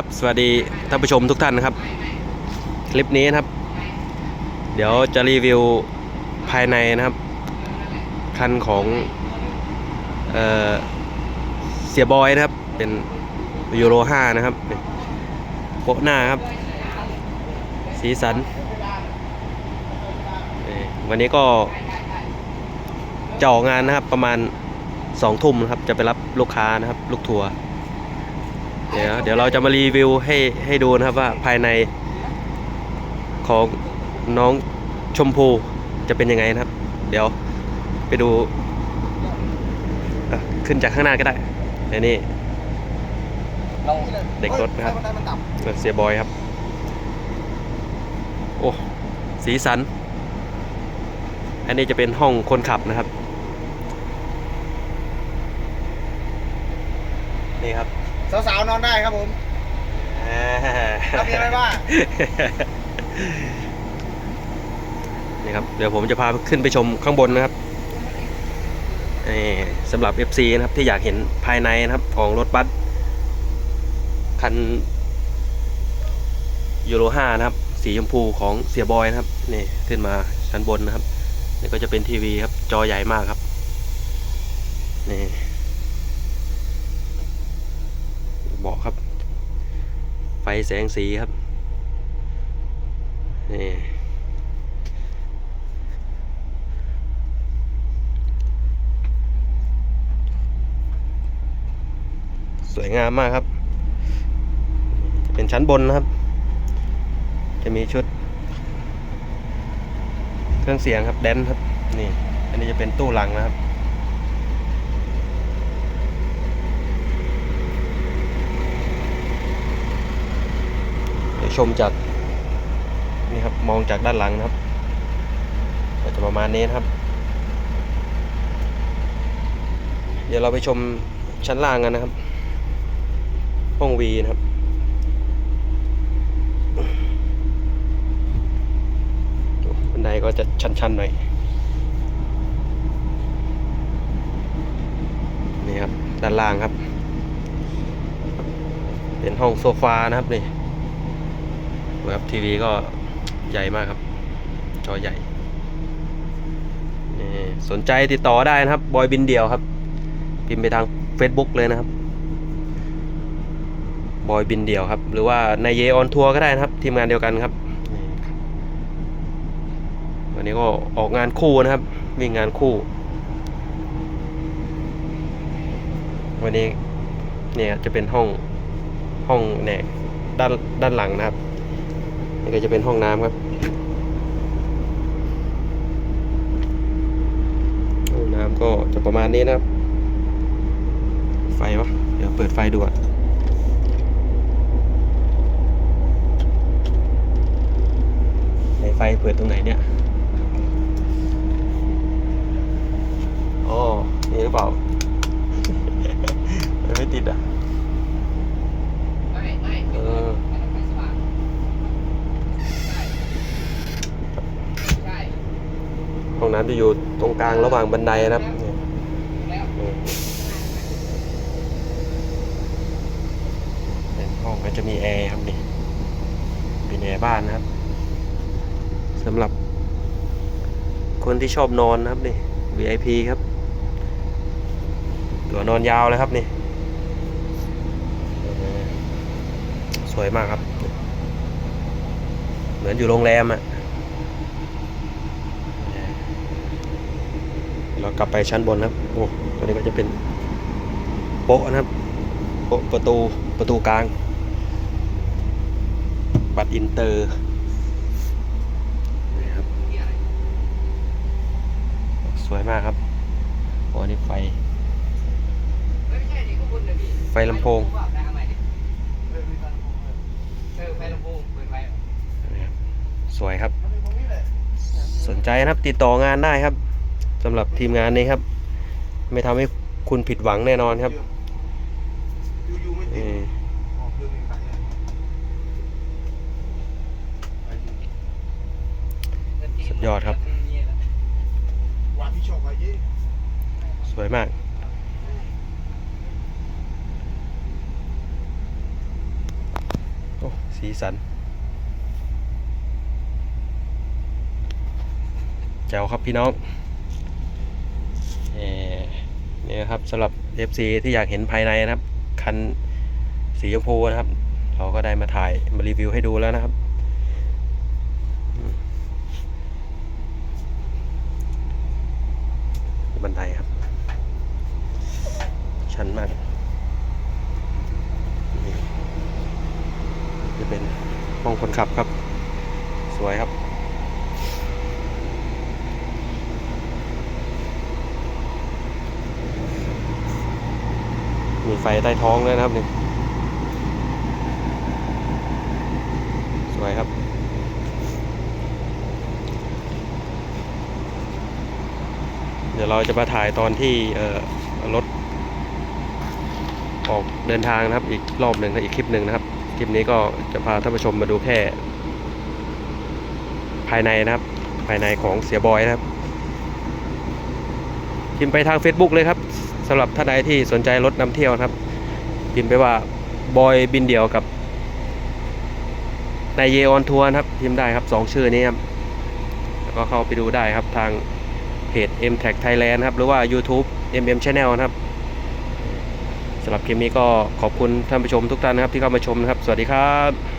ครับสวัสดีท่านผู้ชมทุกท่านนะครับ คลิปนี้นะครับ เดี๋ยวจะรีวิวภายในนะครับ คันของเออเสียบอยนะครับ เป็นยูโร5นะครับโปะหน้าครับ สีสัน วันนี้ก็จะออกงานนะครับประมาณสองทุ่มนะครับ จะไปรับลูกค้านะครับ ลูกทัวร์ ดี๋ยวเดี๋ยวเราจะมารีวิวให้ให้ดูนะครับว่าภายในของน้องชมพูจะเป็นยังไงนะครับ เดี๋ยวไปดู ขึ้นจากข้างหน้าก็ได้เดี๋ยวนี้เด็กรถนะครับเสียบอยครับ โอ้สีสัน อันนี้จะเป็นห้องคนขับนะครับ นี่ครับ สาวๆนอนได้ครับผมแล้วมีอะไรบ้างนี่ครับ เดี๋ยวผมจะพาขึ้นไปชมข้างบนนะครับนี่สำหรับ FC นะครับที่อยากเห็นภายในนะครับของรถบัสคันยูโร5นะครับ สีชมพูของเสียบอยนะครับนี่ขึ้นมาชั้นบนนะครับนี่ก็จะเป็นทีวีครับ จอใหญ่มากครับนี่เบอกครับ ไฟ แสงสีครับนี่สวยงามมากครับ เป็นชั้นบนนะครับ จะมีชุด เครื่องเสียงครับแดนครับ นี่ อันนี้จะเป็นตู้หลังนะครับ เดี๋ยว ชมจากนี่ครับมองจากด้านหลังนะครับก็จะประมาณนี้นะครับ เดี๋ยวเราไปชมชั้นล่างกันนะครับ ห้องวีนะครับบันไดก็จะชันๆหน่อยนี่ครับด้านล่างครับ เป็นห้องโซฟานะครับนี่ ครับทีวีก็ใหญ่มากครับ จอใหญ่นี่สนใจติดต่อได้นะครับ บอยบินเดียวครับ พิมพ์ไปทาง Facebook เลยนะครับ บอยบินเดี่ยวครับ หรือว่าในเยออนทัวร์ก็ได้นะครับ ทีมงานเดียวกันครับ วันนี้ก็ออกงานคู่นะครับ วิ่งงานคู่ วันนี้เนี่ยจะเป็นห้องห้องเนี่ยด้านด้านหลังนะครับ นี่ก็จะเป็นห้องน้ำครับห้องน้ำก็จะประมาณนี้นะครับ ไฟวะเดี๋ยวเปิดไฟดูก่อนไหนไฟเปิดตรงไหนเนี่ยอ๋อนี่หรือเปล่า ไม่ติดอะ เออ ห้องน้ำ จะอยู่ตรงกลางระหว่างบันไดนะครับเนี่ยนี่เป็นห้องก็จะมีแอร์ครับนี่เป็นแอร์บ้านนะครับสำหรับคนที่ชอบนอนนะครับนี่ VIP ครับ ตัวนอนยาวเลยครับนี่ สวยมากครับ เหมือนอยู่โรงแรมอะ เรากลับไปชั้นบนครับโอ้ตัวนี้ก็จะเป็นโป๊ะนะครับโป๊ะประตูประตูกลาง บัตรอินเตอร์นี่ครับสวยมากครับโอ้นี่ไฟ ไฟลำโพงนะครับสวยครับ สนใจนะครับติดต่องานได้ครับ สำหรับทีมงานนี้ครับ ไม่ทำให้คุณผิดหวังแน่นอนครับอยู่ๆไม่ตินี่ดออกเรื่องเองไปเนี่ยสุดยอดครับวันที่ชอบไปเย่สวยมากอ้สีสันแจ๋วครับพี่น้องเอ่อ นี่นะครับสำหรับ FC ที่อยากเห็นภายในนะครับ คันสีชมพูนะครับ เราก็ได้มาถ่ายมารีวิวให้ดูแล้วนะครับ บันไดครับ ชันมากจะเป็นห้องคนขับครับ สวยครับ มีไฟใต้ท้องด้วยนะครับนี่สวยครับเดี๋ยวเราจะมาถ่ายตอนที่รถออกเดินทางนะครับ อีกรอบหนึ่งนะอีกคลิปหนึ่งนะครับ คลิปนี้ก็จะพาท่านผู้ชมมาดูแค่ ภายในนะครับ ภายในของเสียบอยนะครับพิมพ์ไปทาง Facebook เลยครับ สำหรับท่านใดที่สนใจรถนำเที่ยวครับ พิมพ์ไปว่าบอยบินเดี่ยวกับนายเยออนทัวร์ครับพิมพ์ได้ครับสองชื่อนี้ครับแล้วก็เข้าไปดูได้ครับทางเพจ m t a g Thailand ครับ หรือว่า YouTube MM Channel นะครับสำหรับคลิปนี้ก็ขอบคุณท่านผู้ชมทุกท่านนะครับที่เข้ามาชมนะครับ สวัสดีครับ